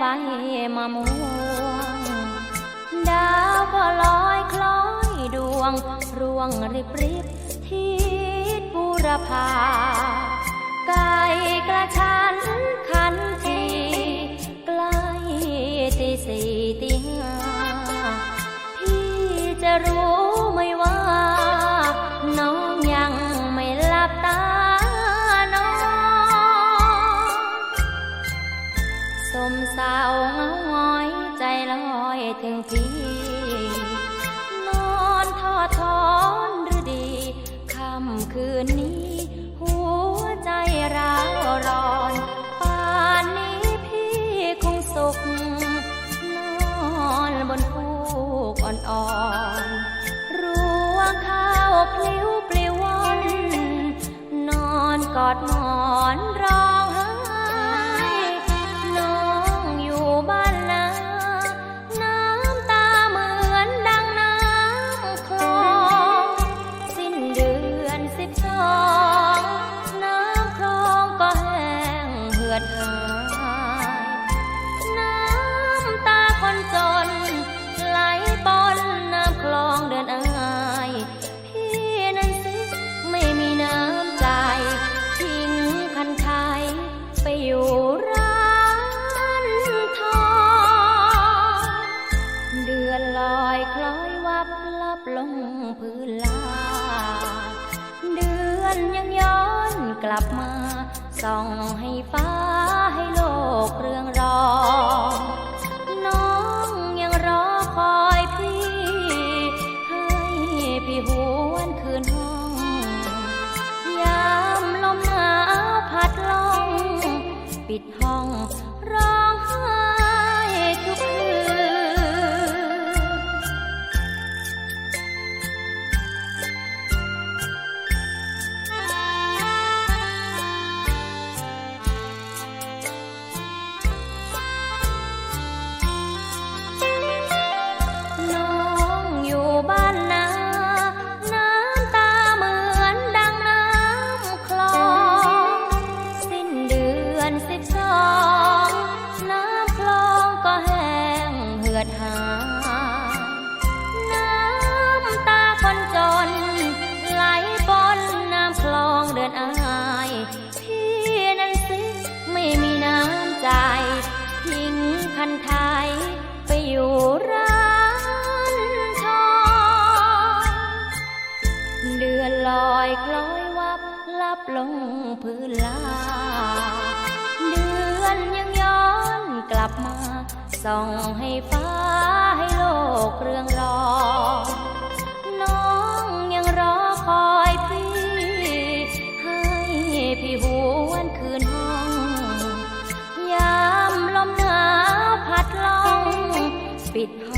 ใบมัวง ดาวก็ลอยคล้อยดวง ร่วงริบริบทิศบุรพาไก่กระชันขันทีใกล้ตีสี่ตีห้าพี่จะรู้ มสาวเงาหงอยใจลอยถึงพี่ นอนทอดทอนหรือดีค่ำคืนนี้ หัวใจร้าวร้อนป่านนี้พี่คงสุข นอนบนฟูกอ่อนๆรวงข้าวพลิ้วปลิวว่อนนอนกอดม อนยังย้อนกลับมาส่องให้ฟ้าให้โลกเรืองรอง น้องยังรอคอยพี่ ให้พี่หวนคืนห้อง ยามลมหนาวพัดลง ปิดห้องรอ อนอายพี่นั้นสิไม่มีน้ำใจทิ้งคันไทยไปอยู่ร้านทองเดือนลอยคล้อยวับลับลงพื้นลาเดือนยังย้อนกลับมาส่องให้ฟ้าให้โลกเรืองรอง ปิดห้องร้อ